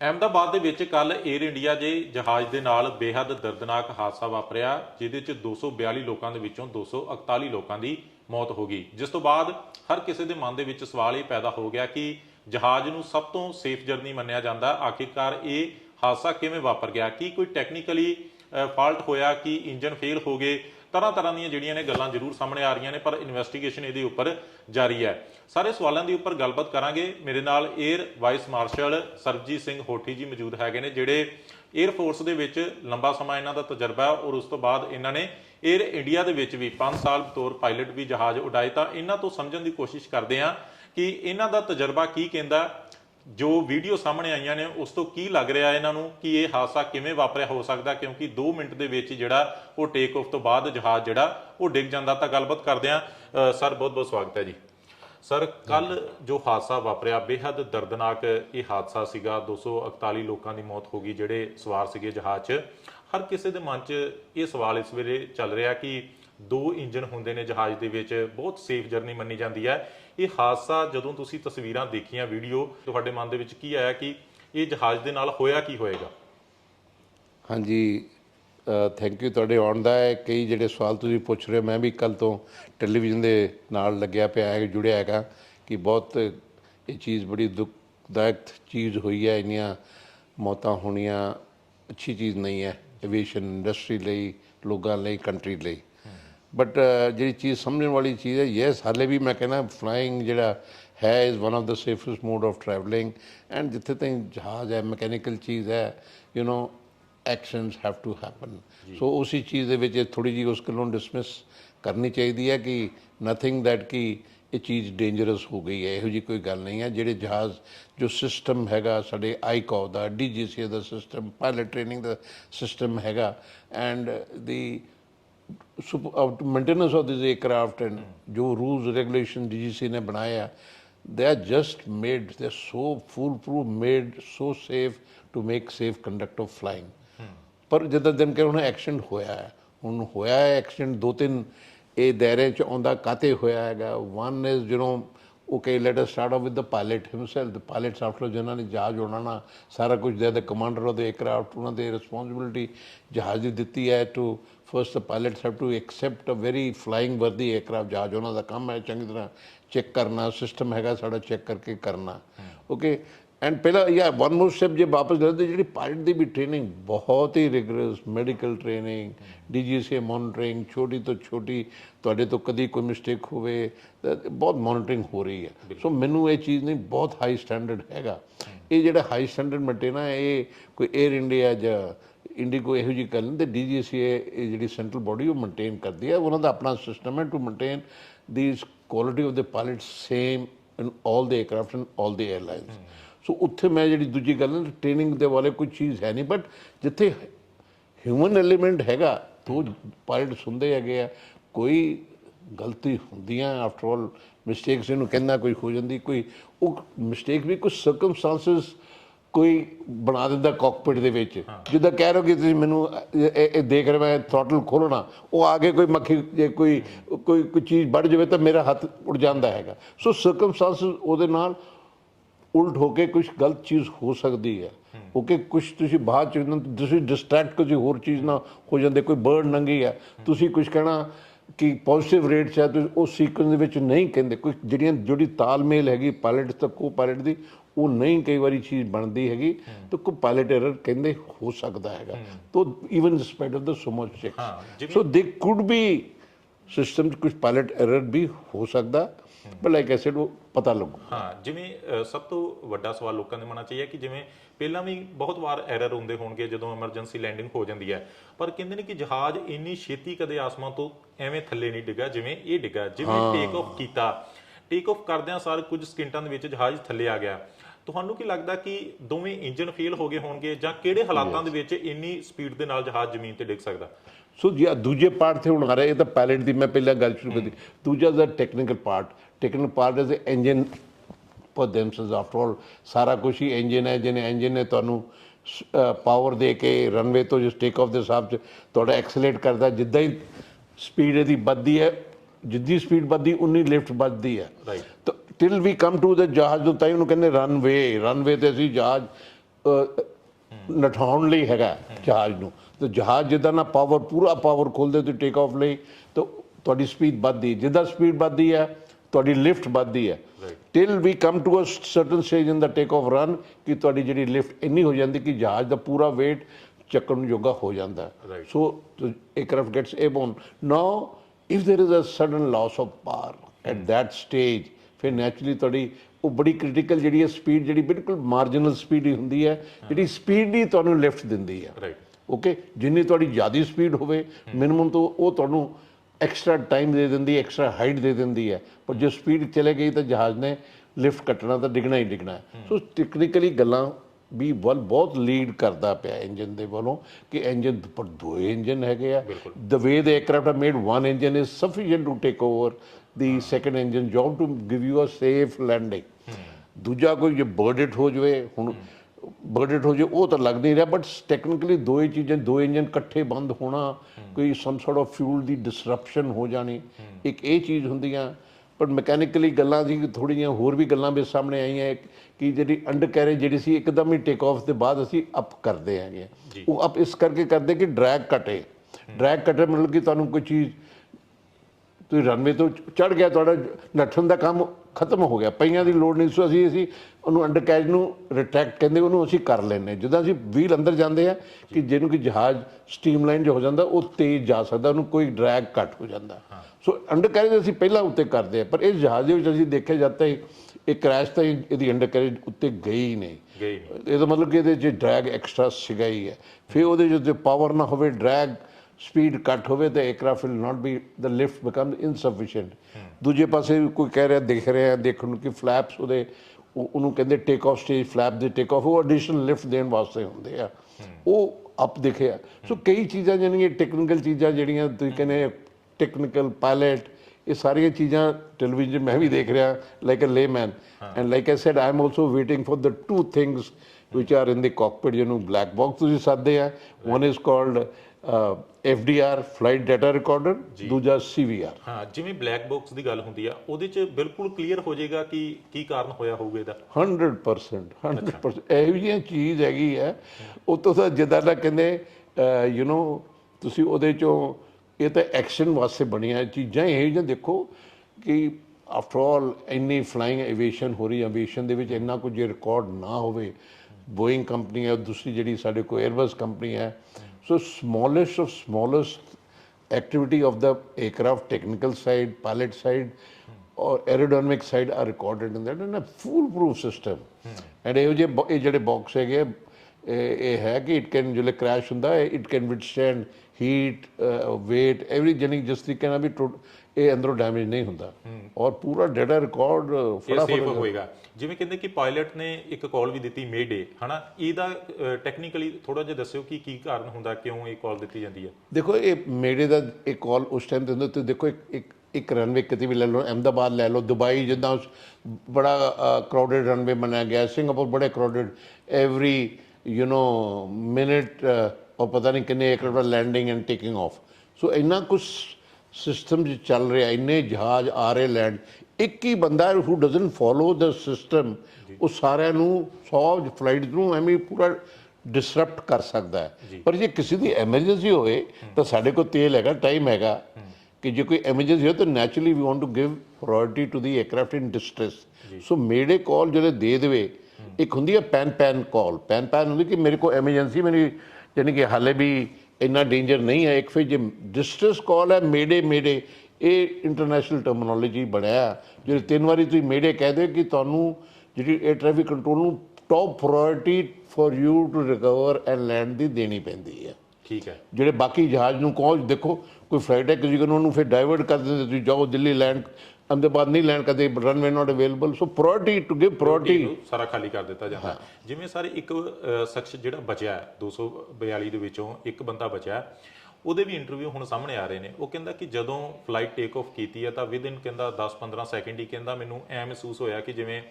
ਅਹਿਮਦਾਬਾਦ ਦੇ ਵਿੱਚ ਕੱਲ 에ਅਰ ਇੰਡੀਆ ਦੇ ਜਹਾਜ਼ ਦੇ ਨਾਲ ਬੇहद ਦਰਦਨਾਕ ਹਾਦਸਾ ਵਾਪਰਿਆ, ਜਿਹਦੇ ਵਿੱਚ 242 ਲੋਕਾਂ ਦੇ ਵਿੱਚੋਂ 241 ਲੋਕਾਂ ਦੀ ਮੌਤ ਹੋ ਗਈ। ਜਿਸ ਤੋਂ ਬਾਅਦ ਹਰ ਕਿਸੇ ਦੇ ਮਨ ਦੇ ਵਿੱਚ ਸਵਾਲ ਇਹ ਪੈਦਾ ਹੋ ਗਿਆ ਕਿ ਜਹਾਜ਼ ਨੂੰ ਸਭ ਤੋਂ ਸੇਫ ਜਰਨੀ ਮੰਨਿਆ ਜਾਂਦਾ। ਆਖਿਰਕਾਰ ਇਹ ਹਾਦਸਾ ਕਿਵੇਂ ਵਾਪਰ ਗਿਆ? ਕੀ ਕੋਈ ਟੈਕਨੀਕਲੀ ਫਾਲਟ ਹੋਇਆ? ਕਿ ਇੰਜਨ ਫੇਲ ਹੋ ਗਏ? ਤਰ੍ਹਾਂ ਤਰ੍ਹਾਂ ਦੀਆਂ ਜਿਹੜੀਆਂ ਨੇ ਗੱਲਾਂ ਜ਼ਰੂਰ ਸਾਹਮਣੇ ਆ ਰਹੀਆਂ ਨੇ, ਪਰ ਇਨਵੈਸਟੀਗੇਸ਼ਨ ਇਹਦੇ ਉੱਪਰ ਜਾਰੀ ਹੈ। ਸਾਰੇ ਸਵਾਲਾਂ ਦੇ ਉੱਪਰ ਗੱਲਬਾਤ ਕਰਾਂਗੇ। ਮੇਰੇ ਨਾਲ air vice marshal Sarabjit Singh Hothi ji ਮੌਜੂਦ ਹੈਗੇ ਨੇ, ਜਿਹੜੇ 에ਅਰ ਫੋਰਸ ਦੇ ਵਿੱਚ ਲੰਬਾ ਸਮਾਂ ਇਹਨਾਂ ਦਾ ਤਜਰਬਾ ਔਰ ਉਸ ਤੋਂ ਬਾਅਦ ਇਹਨਾਂ ਨੇ 에ਅਰ ਇੰਡੀਆ ਦੇ ਵਿੱਚ ਵੀ 5 ਸਾਲ ਬਤੌਰ ਪਾਇਲਟ ਵੀ ਜਹਾਜ਼ ਉਡਾਏ। ਤਾਂ ਇਹਨਾਂ ਤੋਂ ਸਮਝਣ ਦੀ ਕੋਸ਼ਿਸ਼ ਕਰਦੇ ਆ ਕਿ ਇਹਨਾਂ ਦਾ ਤਜਰਬਾ ਕੀ ਕਹਿੰਦਾ ਜੋ ਵੀਡੀਓ ਸਾਹਮਣੇ ਆਈਆਂ ਨੇ, ਉਸ ਤੋਂ ਕੀ ਲੱਗ ਰਿਹਾ ਇਹਨਾਂ ਨੂੰ? ਕਿ ਇਹ ਹਾਦਸਾ ਕਿਵੇਂ ਵਾਪਰਿਆ? ਹੋ ਸਕਦਾ ਕਿਉਂਕਿ 2 ਮਿੰਟ ਦੇ ਵਿੱਚ ਜਿਹੜਾ ਉਹ ਟੇਕ ਆਫ ਤੋਂ ਬਾਅਦ ਜਹਾਜ਼ ਜਿਹੜਾ, ਉਹ ਡਿੱਗ ਜਾਂਦਾ। ਤਾਂ ਗੱਲਬਾਤ ਕਰਦੇ ਆ ਸਰ, ਬਹੁਤ ਬਹੁਤ ਸਵਾਗਤ ਹੈ ਜੀ। ਸਰ, ਕੱਲ ਜੋ ਹਾਦਸਾ ਵਾਪਰਿਆ ਬੇहद ਦਰਦਨਾਕ ਇਹ ਹਾਦਸਾ ਸੀਗਾ। 241 ਲੋਕਾਂ ਦੀ ਮੌਤ ਹੋ ਗਈ, ਜਿਹੜੇ ਸਵਾਰ ਸੀਗੇ ਜਹਾਜ਼ 'ਚ। ਹਰ ਕਿਸੇ ਦੇ ਮਨ 'ਚ ਇਹ ਸਵਾਲ ਇਸ ਵੇਲੇ ਚੱਲ ਰਿਹਾ ਕਿ ਦੋ ਇੰਜਨ ਹੁੰਦੇ ਨੇ ਜਹਾਜ਼ ਦੇ ਵਿੱਚ, ਬਹੁਤ ਸੇਫ ਜਰਨੀ ਮੰਨੀ ਜਾਂਦੀ ਹੈ। ਇਹ ਹਾਦਸਾ ਜਦੋਂ ਤੁਸੀਂ ਤਸਵੀਰਾਂ ਦੇਖੀਆਂ ਵੀਡੀਓ ਤੁਹਾਡੇ ਮਨ ਦੇ ਵਿੱਚ ਕੀ ਆਇਆ ਕਿ ਇਹ ਜਹਾਜ਼ ਦੇ ਨਾਲ ਹੋਇਆ ਕੀ ਹੋਏਗਾ? ਹਾਂਜੀ ਥੈਂਕ ਯੂ ਤੁਹਾਡੇ ਆਉਣ ਦਾ ਹੈ। ਕਈ ਜਿਹੜੇ ਸਵਾਲ ਤੁਸੀਂ ਪੁੱਛ ਰਹੇ ਹੋ, ਮੈਂ ਵੀ ਕੱਲ ਤੋਂ ਟੈਲੀਵਿਜ਼ਨ ਦੇ ਨਾਲ ਲੱਗਿਆ ਪਿਆ ਹੈ, ਜੁੜਿਆ ਹੈਗਾ ਕਿ ਬਹੁਤ ਇਹ ਚੀਜ਼ ਬੜੀ ਦੁਖਦਾਇਕ ਚੀਜ਼ ਹੋਈ ਹੈ। ਇੰਨੀਆਂ ਮੌਤਾਂ ਹੋਣੀਆਂ ਅੱਛੀ ਚੀਜ਼ ਨਹੀਂ ਹੈ ਐਵੀਏਸ਼ਨ ਇੰਡਸਟਰੀ ਲਈ, ਲੋਕਾਂ ਲਈ ਕੰਟਰੀ ਲਈ। ਬਟ ਜਿਹੜੀ ਚੀਜ਼ ਸਮਝਣ ਵਾਲੀ ਚੀਜ਼ ਹੈ ਯੈਸ ਹਾਲੇ ਵੀ ਮੈਂ ਕਹਿੰਦਾ ਫਲਾਈਂਗ ਜਿਹੜਾ ਹੈ is one of the safest mode of travelling and ਜਿੱਥੇ ਤਾਈਂ ਜਹਾਜ਼ ਹੈ ਮੈਕੈਨੀਕਲ ਚੀਜ਼ ਹੈ you know actions have to happen so ਉਸੇ ਚੀਜ਼ ਦੇ ਵਿੱਚ ਥੋੜੀ ਜੀ ਉਸ ਗੱਲੋਂ ਡਿਸਮਿਸ ਕਰਨੀ ਚਾਹੀਦੀ ਹੈ ਕਿ ਨਥਿੰਗ ਦੈਟ ਕਿ ਇਹ ਚੀਜ਼ ਡੇਂਜਰਸ ਹੋ ਗਈ ਹੈ। ਇਹੋ ਜੀ ਕੋਈ ਗੱਲ ਨਹੀਂ ਹੈ। ਜਿਹੜੇ ਜਹਾਜ਼ ਜੋ ਸਿਸਟਮ ਹੈਗਾ ਸਾਡੇ ਆਈਕੋ ਦਾ ਡੀਜੀਸੀ ਦਾ ਸਿਸਟਮ ਪਾਇਲਟ ਟ੍ਰੇਨਿੰਗ ਦਾ ਸਿਸਟਮ ਹੈਗਾ। And the maintenance of this aircraft and ਜੋ ਰੂਲਸ ਰੈਗੂਲੇਸ਼ਨ ਡੀਜੀਸੀ ਨੇ ਬਣਾਇਆ, they are just made they're so foolproof made, so safe to make safe conduct of flying. ਪਰ ਜਦੋਂ ਦਿਨ ਕਿ ਹੁਣ ਐਕਸੀਡੈਂਟ ਹੋਇਆ ਹੈ। ਹੁਣ ਹੋਇਆ ਹੈ ਐਕਸੀਡੈਂਟ ਦੋ ਤਿੰਨ ਇਹ ਦਾਇਰੇ ਚ ਆਉਂਦਾ ਕਾਤੇ ਹੋਇਆ ਹੈਗਾ? One is you no okay let us start off with the pilot himself the pilot after ਜਿਨ੍ਹਾਂ ਨੇ ਜਹਾਜ਼ ਉਡਾਉਣਾ ਸਾਰਾ ਕੁਝ ਦੇ the commander of the aircraft ਉਹਨਾਂ ਦੇ ਰਿਸਪੌਂਸਿਬਿਲਿਟੀ ਜਹਾਜ਼ ਦੀ ਦਿੱਤੀ ਹੈ to first the pilots have to accept a very flying worthy aircraft ਜਹਾਜ਼ ਉਹਨਾਂ ਦਾ ਕੰਮ ਹੈ ਚੰਗੀ ਤਰ੍ਹਾਂ ਚੈੱਕ ਕਰਨਾ ਸਿਸਟਮ ਹੈਗਾ ਸਾਡਾ ਚੈੱਕ ਕਰਕੇ ਕਰਨਾ। ਓਕੇ ਐਂਡ ਪਹਿਲਾ ਯਾ ਵਨ ਮੋਰ ਸਟੈਪ ਜੇ ਵਾਪਸ ਕਰਦੇ ਜਿਹੜੀ ਪਾਇਲਟ ਦੀ ਵੀ ਟ੍ਰੇਨਿੰਗ ਬਹੁਤ ਹੀ rigorous medical training DGC monitoring ਛੋਟੀ ਤੋਂ ਛੋਟੀ ਤੁਹਾਡੇ ਤੋਂ ਕਦੀ ਕੋਈ ਮਿਸਟੇਕ ਹੋਵੇ ਬਹੁਤ ਮੋਨਿਟਰਿੰਗ ਹੋ ਰਹੀ ਹੈ। ਸੋ ਮੈਨੂੰ ਇਹ ਚੀਜ਼ ਨਹੀਂ ਬਹੁਤ ਹਾਈ ਸਟੈਂਡਰਡ ਹੈਗਾ। ਇਹ ਜਿਹੜਾ ਹਾਈ ਸਟੈਂਡਰਡ ਮੇਨਟੇਨ ਹੈ ਇਹ ਕੋਈ 에ਅਰ ਇੰਡੀਆ ਜਾਂ ਇੰਡੀਗੋ ਇਹੋ ਜਿਹੀ ਗੱਲ ਨਹੀਂ ਤੇ ਡੀਜੀਸੀ ਇਹ ਜਿਹੜੀ ਸੈਂਟਰਲ ਬੋਡੀ ਉਹ ਮੇਨਟੇਨ ਕਰਦੀ ਹੈ। ਉਹਨਾਂ ਦਾ ਆਪਣਾ ਸਿਸਟਮ ਹੈ to maintain these quality of the pilots same in all the aircraft and all the airlines so ਉੱਥੇ ਮੈਂ ਜਿਹੜੀ ਦੂਜੀ ਗੱਲ ਹੈ ਟ੍ਰੇਨਿੰਗ ਦੇ ਵਾਲੇ ਕੋਈ ਚੀਜ਼ ਹੈ ਨਹੀਂ ਬਟ ਜਿੱਥੇ ਹਿਊਮਨ ਐਲੀਮੈਂਟ ਹੈਗਾ ਤੋ ਪਾਇਲਟ ਸੁਣਦੇ ਹੈਗੇ ਆ ਕੋਈ ਗਲਤੀ ਹੁੰਦੀਆਂ ਆਫਟਰ ਆਲ ਮਿਸਟੇਕਸ ਇਹਨੂੰ ਕਹਿੰਦਾ ਕੋਈ ਹੋ ਜਾਂਦੀ ਕੋਈ ਉਹ ਮਿਸਟੇਕ ਵੀ ਕੁਝ ਸਰਕਮਸਟੈਂਸਸ ਕੋਈ ਬਣਾ ਦਿੰਦਾ ਕਾਕਪਿਟ ਦੇ ਵਿੱਚ। ਜਿੱਦਾਂ ਕਹਿ ਰਹੇ ਹੋ ਕਿ ਤੁਸੀਂ ਮੈਨੂੰ ਇਹ ਦੇਖ ਰਹੇ ਮੈਂ ਥ੍ਰੋਟਲ ਖੋਲਣਾ ਉਹ ਆਗੇ ਕੋਈ ਮੱਖੀ ਜੇ ਕੋਈ ਕੋਈ ਕੋਈ ਚੀਜ਼ ਵੱਢ ਜਾਵੇ ਤਾਂ ਮੇਰਾ ਹੱਥ ਉੱਡ ਜਾਂਦਾ ਹੈਗਾ। ਸੋ ਸਰਕਮਸਟੈਂਸਸ ਉਹਦੇ ਨਾਲ ਉਲਟ ਹੋ ਕੇ ਕੁਝ ਗਲਤ ਚੀਜ਼ ਹੋ ਸਕਦੀ ਹੈ। ਓਕੇ ਕੁਝ ਤੁਸੀਂ ਬਾਅਦ ਚ ਤੁਸੀਂ ਡਿਸਟਰੈਕਟ ਕੋਈ ਹੋਰ ਚੀਜ਼ ਨਾ ਹੋ ਜਾਂਦੇ ਕੋਈ ਬਰਡ ਨੰਗੀ ਹੈ। ਤੁਸੀਂ ਕੁਝ ਕਹਿਣਾ ਕਿ ਪੋਜ਼ਿਟਿਵ ਰੇਟ ਹੈ ਤੁਸੀਂ ਉਸ ਸੀਕੁਐਂਸ ਦੇ ਵਿੱਚ ਨਹੀਂ ਕਹਿੰਦੇ। ਕੋਈ ਜਿਹੜੀਆਂ ਜਿਹੜੀ ਤਾਲਮੇਲ ਹੈਗੀ ਪਾਇਲਟ ਤੇ ਕੋ ਪਾਇਲਟ ਦੀ ਉਹ ਨਹੀਂ ਕਈ ਵਾਰੀ ਚੀਜ਼ ਬਣਦੀ ਹੈਗੀ। ਤਾਂ ਕੋ ਪਾਇਲਟ ਐਰਰ ਕਹਿੰਦੇ ਹੋ ਸਕਦਾ ਹੈਗਾ। ਤੋ even spite of the so much check so they could be system ਚ ਕੁਝ ਪਾਇਲਟ ਐਰਰ ਵੀ ਹੋ ਸਕਦਾ। ਆਈ ਸੈਡ ਉਹ ਪਤਾ ਲੱਗੂ। ਹਾਂ ਜਿਵੇਂ ਸਭ ਤੋਂ ਵੱਡਾ ਸਵਾਲ ਲੋਕਾਂ ਦੇ ਮਨਾਂ 'ਚ ਇਹ ਹੈ ਕਿ ਜਿਵੇਂ ਪਹਿਲਾਂ ਵੀ ਬਹੁਤ ਵਾਰ ਐਰਰ ਹੁੰਦੇ ਹੋਣਗੇ ਜਦੋਂ ਐਮਰਜੈਂਸੀ ਲੈਂਡਿੰਗ ਹੋ ਜਾਂਦੀ ਹੈ। ਪਰ ਕਹਿੰਦੇ ਨੇ ਕਿ ਜਹਾਜ਼ ਇੰਨੀ ਛੇਤੀ ਕਦੇ ਆਸਮਾਨ ਤੋਂ ਐਵੇਂ ਥੱਲੇ ਨਹੀਂ ਡਿੱਗਾ ਜਿਵੇਂ ਇਹ ਡਿੱਗਾ ਜਿਵੇਂ ਟੇਕ ਆਫ ਕੀਤਾ। ਟੇਕ ਆਫ ਕਰਦਿਆਂ ਸਾਰ ਕੁਝ ਸਕਿੰਟਾਂ ਦੇ ਵਿੱਚ ਜਹਾਜ਼ ਥੱਲੇ ਆ ਗਿਆ। ਤੁਹਾਨੂੰ ਕੀ ਲੱਗਦਾ ਕਿ ਦੋਵੇਂ ਇੰਜਨ ਫੇਲ ਹੋ ਗਏ ਹੋਣਗੇ ਜਾਂ ਕਿਹੜੇ ਹਾਲਾਤਾਂ ਦੇ ਵਿੱਚ ਇੰਨੀ ਸਪੀਡ ਦੇ ਨਾਲ ਜਹਾਜ਼ ਜ਼ਮੀਨ ਤੇ ਡਿੱਗ ਸਕਦਾ? ਸੋ ਜੀ ਦੂਜੇ ਪਾਰਟ ਤੇ ਹੁਣ ਆ ਰਿਹਾ ਇਹ ਤਾਂ ਪਾਇਲਟ ਦੀ ਮੈਂ ਪਹਿਲਾਂ ਗੱਲ ਸ਼ੁਰੂ ਕੀਤੀ। ਦੂਜਾ ਦਾ technical part technical part is engine for themselves. After all ਸਾਰਾ ਕੁਝ ਹੀ ਇੰਜਨ ਹੈ ਜਿਹਨੇ ਇੰਜਨ ਨੇ ਤੁਹਾਨੂੰ ਪਾਵਰ ਦੇ ਕੇ ਰਨਵੇ ਤੋਂ ਜਿਸ ਟੇਕ ਆਫ ਦੇ ਹਿਸਾਬ ਚ ਤੁਹਾਡਾ ਐਕਸਲੇਟ ਕਰਦਾ ਜਿੱਦਾਂ ਹੀ ਸਪੀਡ ਇਹਦੀ ਵੱਧਦੀ ਹੈ ਜਿੱਦੀ ਸਪੀਡ ਵੱਧਦੀ ਉਨੀ ਲਿਫਟ ਵੱਧਦੀ ਹੈ. ਤਾਂ till we come to the ਜਹਾਜ਼ ਨੂੰ ਤਾਂ ਹੀ ਉਹਨੂੰ ਕਹਿੰਦੇ ਰਨਵੇ ਰਨਵੇ ਤੇ ਅਸੀਂ ਜਹਾਜ਼ ਨਠਾਉਣ ਲਈ ਹੈਗਾ ਜਹਾਜ਼ ਨੂੰ। ਤੇ ਜਹਾਜ਼ ਜਿੱਦਾਂ ਨਾ ਪਾਵਰ ਪੂਰਾ ਪਾਵਰ ਖੋਲਦੇ ਤੇ ਟੇਕ ਆਫ ਲਈ ਤਾਂ ਤੁਹਾਡੀ ਸਪੀਡ ਵੱਧਦੀ ਜਿੱਦਾਂ ਸਪੀਡ ਵੱਧਦੀ ਹੈ ਤੁਹਾਡੀ ਲਿਫਟ ਵੱਧਦੀ ਹੈ। Till we come to a certain stage in the take off run ਕਿ ਤੁਹਾਡੀ ਜਿਹੜੀ ਲਿਫਟ ਇੰਨੀ ਹੋ ਜਾਂਦੀ ਕਿ ਜਹਾਜ਼ ਦਾ ਪੂਰਾ weight ਚੱਕਣ ਨੂੰ ਯੋਗਾ ਹੋ ਜਾਂਦਾ the aircraft gets airborne now if there is a sudden loss of power at that stage ਫਿਰ ਨੈਚੁਰਲੀ ਤੁਹਾਡੀ ਉਹ ਬੜੀ ਕ੍ਰਿਟੀਕਲ ਜਿਹੜੀ ਹੈ ਸਪੀਡ ਜਿਹੜੀ ਬਿਲਕੁਲ ਮਾਰਜਨਲ ਸਪੀਡ ਹੀ ਹੁੰਦੀ ਹੈ ਜਿਹੜੀ ਸਪੀਡ ਹੀ ਤੁਹਾਨੂੰ ਲਿਫਟ ਦਿੰਦੀ ਹੈ। ਰਾਈਟ ਓਕੇ ਜਿੰਨੀ ਤੁਹਾਡੀ ਜ਼ਿਆਦਾ ਸਪੀਡ ਹੋਵੇ ਮਿਨੀਮਮ ਤੋਂ ਉਹ ਤੁਹਾਨੂੰ ਐਕਸਟਰਾ ਟਾਈਮ ਦੇ ਦਿੰਦੀ ਹੈ ਐਕਸਟਰਾ ਹਾਈਟ ਦੇ ਦਿੰਦੀ ਹੈ। ਪਰ ਜੇ ਸਪੀਡ ਚਲੇ ਗਈ ਤਾਂ ਜਹਾਜ਼ ਨੇ ਲਿਫਟ ਕੱਟਣਾ ਤਾਂ ਡਿੱਗਣਾ ਹੀ ਡਿੱਗਣਾ ਹੈ। ਸੋ ਟੈਕਨੀਕਲੀ ਗੱਲਾਂ ਵੀ ਵੱਲ ਬਹੁਤ ਲੀਡ ਕਰਦਾ ਪਿਆ ਇੰਜਨ ਦੇ ਵੱਲੋਂ ਕਿ ਇੰਜਨ ਪਰ ਦੋ ਇੰਜਨ ਹੈਗੇ ਆ। ਦ way the aircraft are made one engine is sufficient to take over the second engine job to give you a safe landing ਦੂਜਾ ਕੋਈ ਜੇ ਬਰਡਡ ਹੋ ਜਾਵੇ ਹੁਣ ਬਰਡਡ ਹੋ ਜਾਵੇ ਉਹ ਤਾਂ ਲੱਗ ਨਹੀਂ ਰਿਹਾ ਬਟ ਟੈਕਨੀਕਲੀ ਦੋ ਹੀ ਚੀਜ਼ਾਂ ਦੋ ਇੰਜਨ ਇਕੱਠੇ ਬੰਦ ਹੋਣਾ ਕੋਈ ਸਮ ਸੌਰਟ ਆਫ ਫਿਊਲ ਦੀ ਡਿਸਰਪਸ਼ਨ ਹੋ ਜਾਣੀ ਇੱਕ ਇਹ ਚੀਜ਼ ਹੁੰਦੀਆਂ। ਪਰ ਮੈਕੈਨੀਕਲੀ ਗੱਲਾਂ ਦੀ ਥੋੜੀਆਂ ਹੋਰ ਵੀ ਗੱਲਾਂ ਵੀ ਸਾਹਮਣੇ ਆਈਆਂ ਇੱਕ ਕਿ ਜਿਹੜੀ ਅੰਡਰ ਕੈਰੇਜ ਜਿਹੜੀ ਸੀ ਇੱਕਦਮ ਹੀ ਟੇਕ ਆਫ ਦੇ ਬਾਅਦ ਅਸੀਂ ਅਪ ਕਰਦੇ ਹੈਗੇ। ਉਹ ਅਪ ਇਸ ਕਰਕੇ ਕਰਦੇ ਕਿ ਡਰੈਗ ਘਟੇ। ਡਰੈਗ ਘਟੇ ਮਤਲਬ ਕਿ ਤੁਹਾਨੂੰ ਕੋਈ ਚੀਜ਼ ਤੁਸੀਂ ਰਨਵੇ ਤੋਂ ਚੜ ਗਿਆ ਤੁਹਾਡਾ ਨੱਠਣ ਦਾ ਕੰਮ ਖਤਮ ਹੋ ਗਿਆ। ਪਈਆਂ ਦੀ ਲੋੜ ਨਹੀਂ ਸੋ ਅਸੀਂ ਅਸੀਂ ਉਹਨੂੰ ਅੰਡਰ ਕੈਜ ਨੂੰ ਰਿਟਰੈਕਟ ਕਹਿੰਦੇ ਉਹਨੂੰ ਅਸੀਂ ਕਰ ਲੈਂਦੇ ਜਦੋਂ ਅਸੀਂ ਵੀਲ ਅੰਦਰ ਜਾਂਦੇ ਆ ਕਿ ਜਿਹਨੂੰ ਕਿ ਜਹਾਜ਼ ਸਟ੍ਰੀਮਲਾਈਨ ਜੋ ਹੋ ਜਾਂਦਾ ਉਹ ਤੇਜ਼ ਜਾ ਸਕਦਾ ਉਹਨੂੰ ਕੋਈ ਡਰੈਗ ਘੱਟ ਹੋ ਜਾਂਦਾ। ਸੋ ਅੰਡਰ ਕੈਰੇਜ ਅਸੀਂ ਪਹਿਲਾਂ ਉੱਤੇ ਕਰਦੇ ਆ ਪਰ ਇਸ ਜਹਾਜ਼ ਦੇ ਵਿੱਚ ਅਸੀਂ ਦੇਖਿਆ ਜਾਂਦਾ ਹੈ ਇਹ ਕ੍ਰੈਸ਼ ਤਾਂ ਇਹਦੀ ਅੰਡਰ ਕੈਰੇਜ ਉੱਤੇ ਗਈ ਹੀ ਨਹੀਂ। ਗਈ ਇਹਦਾ ਮਤਲਬ ਕਿ ਇਹਦੇ 'ਚ ਡਰੈਗ ਐਕਸਟਰਾ ਸੀਗਾ ਹੀ ਹੈ। ਫਿਰ ਉਹਦੇ ਜੇ ਪਾਵਰ ਨਾ ਹੋਵੇ ਡਰੈਗ ਸਪੀਡ ਘੱਟ ਹੋਵੇ ਤਾਂ aircraft will not be the lift become insufficient ਦੂਜੇ ਪਾਸੇ ਕੋਈ ਕਹਿ ਰਿਹਾ ਦਿਖ ਰਿਹਾ ਦੇਖਣ ਨੂੰ ਕਿ ਫਲੈਪਸ ਉਹਦੇ ਉਹ- ਉਹਨੂੰ ਕਹਿੰਦੇ ਟੇਕ ਆਫ ਸਟੇਜ ਫਲੈਪ ਦੇ ਟੇਕ ਆਫ ਉਹ ਐਡੀਸ਼ਨਲ ਲਿਫਟ ਦੇਣ ਵਾਸਤੇ ਹੁੰਦੇ ਆ। ਉਹ ਅਪ ਦਿਖਿਆ ਸੋ ਕਈ ਚੀਜ਼ਾਂ ਜਿਹੜੀਆਂ ਟੈਕਨੀਕਲ ਚੀਜ਼ਾਂ ਜਿਹੜੀਆਂ ਤੁਸੀਂ ਕਹਿੰਦੇ ਟੈਕਨੀਕਲ ਪਾਇਲਟ ਇਹ ਸਾਰੀਆਂ ਚੀਜ਼ਾਂ ਟੈਲੀਵਿਜ਼ਨ ਮੈਂ ਵੀ ਦੇਖ ਰਿਹਾ like a layman and like I said I am also waiting for the two things which are in the cockpit ਜਿਹਨੂੰ ਬਲੈਕ ਬਾਕਸ ਤੁਸੀਂ ਸੱਦਦੇ ਆ। One is called uh, FDR flight data recorder ਦੂਜਾ CVR ਹਾਂ ਜਿਵੇਂ black box ਦੀ ਗੱਲ ਹੁੰਦੀ ਆ ਉਹਦੇ ਚ ਬਿਲਕੁਲ ਕਲੀਅਰ ਹੋ ਜਾਏਗਾ ਕਿ ਕੀ ਕਾਰਨ ਹੋਇਆ ਹੋਊਗਾ ਇਹਦਾ। 100% 100% ਇਹੋ ਜਿਹੀ ਚੀਜ਼ ਹੈਗੀ ਹੈ ਉਤੋਂ ਤਾਂ ਜਿੱਦਾਂ ਦਾ ਕਹਿੰਦੇ ਯੂ نو ਤੁਸੀਂ ਉਹਦੇ ਚੋਂ ਇਹ ਤਾਂ ਐਕਸ਼ਨ ਵਾਸਤੇ ਬਣੀਆਂ ਚੀਜ਼ਾਂ ਇਹੋ ਜਿਹੀਆਂ ਦੇਖੋ ਕਿ ਆਫਟਰ ਆਲ ਇੰਨੀ ਫਲਾਈਂਗ ਐਵੀਏਸ਼ਨ ਹੋ ਰਹੀ ਐਵੀਏਸ਼ਨ ਦੇ ਵਿੱਚ ਇੰਨਾ ਕੁਝ ਰਿਕਾਰਡ ਨਾ ਹੋਵੇ ਬੋਇੰਗ ਕੰਪਨੀ ਹੈ ਦੂਸਰੀ ਜਿਹੜੀ ਸਾਡੇ ਕੋਲ ਏਅਰਬਸ ਕੰਪਨੀ ਹੈ So smallest of smallest activity of the aircraft technical side, pilot side, or aerodynamic side are recorded in that in a foolproof system. And ਇਹੋ ਜਿਹੇ ਬ- ਇਹ ਜਿਹੜੇ ਬਾਕਸ ਹੈਗੇ ਆ, ਇਹ ਇਹ ਹੈ ਕਿ ਇਟ ਕੈਨ ਜਿਹੜੇ ਕ੍ਰੈਸ਼ ਹੁੰਦਾ ਹੈ it can withstand heat weight everything ਜਿਸ ਤਰੀਕੇ ਨਾਲ ਵੀ ਟੁੱਟ- ਇਹ ਅੰਦਰੋਂ ਡੈਮੇਜ ਨਹੀਂ ਹੁੰਦਾ। ਔਰ ਪੂਰਾ ਡਾਟਾ ਰਿਕਾਰਡ ਫਟਾਫਟ ਹੋਏਗਾ। ਜਿਵੇਂ ਕਹਿੰਦੇ ਕਿ ਪਾਇਲਟ ਨੇ ਇੱਕ ਕਾਲ ਵੀ ਦਿੱਤੀ ਮੇਡੇ ਹਨਾ? ਇਹਦਾ ਟੈਕਨੀਕਲੀ ਥੋੜਾ ਜਿਹਾ ਦੱਸਿਓ ਕਿ ਕੀ ਕਾਰਨ ਹੁੰਦਾ ਕਿਉਂ ਇਹ ਕਾਲ ਦਿੱਤੀ ਜਾਂਦੀ ਹੈ? ਦੇਖੋ ਇਹ ਮੇੜੇ ਦਾ ਇੱਕ ਕਾਲ ਉਸ ਟਾਈਮ ਤੇ ਹੁੰਦਾ ਤੇ ਦੇਖੋ ਇੱਕ ਇੱਕ ਇੱਕ ਰਨਵੇ ਕਿਤੇ ਵੀ ਲੈ ਲਓ ਅਹਿਮਦਾਬਾਦ ਲੈ ਲਓ ਦੁਬਈ ਜਿੱਦਾਂ ਉਸ ਬੜਾ ਕਰਾਊਡਡ ਰਨਵੇ ਬਣਾਇਆ ਗਿਆ ਸਿੰਗਾਪੁਰ ਬੜੇ crowded every you know minute ਔਰ ਪਤਾ ਨਹੀਂ ਕਿੰਨੇ ਏਕੜ ਦਾ landing and taking off so ਇੰਨਾ ਕੁਝ ਸਿਸਟਮ ਜਿ ਚੱਲ ਰਿਹਾ ਇੰਨੇ ਜਹਾਜ਼ ਆ ਰਹੇ ਲੈਂਡ ਇੱਕ ਹੀ ਬੰਦਾ who doesn't follow the system ਉਹ ਸਾਰਿਆਂ ਨੂੰ ਸੌ ਫਲਾਈਟ ਨੂੰ ਐਵੇਂ ਪੂਰਾ ਡਿਸਰਪਟ ਕਰ ਸਕਦਾ ਹੈ ਪਰ ਜੇ ਕਿਸੇ ਦੀ ਐਮਰਜੈਂਸੀ ਹੋਵੇ ਤਾਂ ਸਾਡੇ ਕੋਲ ਤੇਲ ਹੈਗਾ ਟਾਈਮ ਹੈਗਾ ਕਿ ਜੇ ਕੋਈ ਐਮਰਜੈਂਸੀ ਹੋਵੇ ਤਾਂ naturally we want to give priority to the aircraft in distress so mayday call ਜਿਹੜੇ ਦੇ ਦੇਵੇ ਇੱਕ ਹੁੰਦੀ ਹੈ pan pan call. Pan pan ਹੁੰਦੀ ਕਿ ਮੇਰੇ ਕੋਲ ਐਮਰਜੈਂਸੀ ਮੇਰੀ ਯਾਨੀ ਕਿ ਹਾਲੇ ਵੀ ਇੰਨਾ ਡੇਂਜਰ ਨਹੀਂ ਹੈ। ਇੱਕ ਫਿਰ ਜੇ ਡਿਸਟ੍ਰੈਸ ਕਾਲ ਹੈ ਮੇਡੇ ਮੇਡੇ ਇਹ ਇੰਟਰਨੈਸ਼ਨਲ ਟਰਮੀਨੋਲੋਜੀ ਬਣਿਆ ਜਿਹੜੇ ਤਿੰਨ ਵਾਰੀ ਤੁਸੀਂ ਮੇਡੇ ਕਹਿ ਦਿਓ ਕਿ ਤੁਹਾਨੂੰ ਜਿਹੜੀ ਇਹ ਟ੍ਰੈਫਿਕ ਕੰਟਰੋਲ ਨੂੰ top priority for you to recover and land ਦੀ ਦੇਣੀ ਪੈਂਦੀ ਹੈ। ਠੀਕ ਹੈ। ਜਿਹੜੇ ਬਾਕੀ ਜਹਾਜ਼ ਨੂੰ ਕਹੋ ਦੇਖੋ ਕੋਈ ਫਲਾਈਟ ਹੈ ਕਿਸੇ ਨੂੰ ਉਹਨੂੰ ਫਿਰ ਡਾਈਵਰਟ ਕਰ ਦਿੰਦੇ ਤੁਸੀਂ ਜਾਓ ਦਿੱਲੀ ਲੈਂਡ ਅਹਿਮਦਾਬਾਦ ਨਹੀਂ ਲੈਂਡ ਕਰਦੇ runway not available so priority to give priority ਨੂੰ ਸਾਰਾ ਖਾਲੀ ਕਰ ਦਿੱਤਾ ਜਾਂਦਾ। ਜਿਵੇਂ ਸਾਰੇ ਇੱਕ ਸ਼ਖਸ ਜਿਹੜਾ ਬਚਿਆ ਹੈ, 242 ਦੇ ਵਿੱਚੋਂ ਇੱਕ ਬੰਦਾ ਬਚਿਆ ਉਹਦੇ ਵੀ ਇੰਟਰਵਿਊ ਹੁਣ ਸਾਹਮਣੇ ਆ ਰਹੇ ਨੇ। ਉਹ ਕਹਿੰਦਾ ਕਿ ਜਦੋਂ ਫਲਾਈਟ ਟੇਕ ਆਫ ਕੀਤੀ ਹੈ ਤਾਂ ਵਿਦਿਨ ਕਹਿੰਦਾ 10-15 ਸੈਕਿੰਡ ਹੀ ਕਹਿੰਦਾ ਮੈਨੂੰ ਐ ਮਹਿਸੂਸ ਹੋਇਆ ਕਿ ਜਿਵੇਂ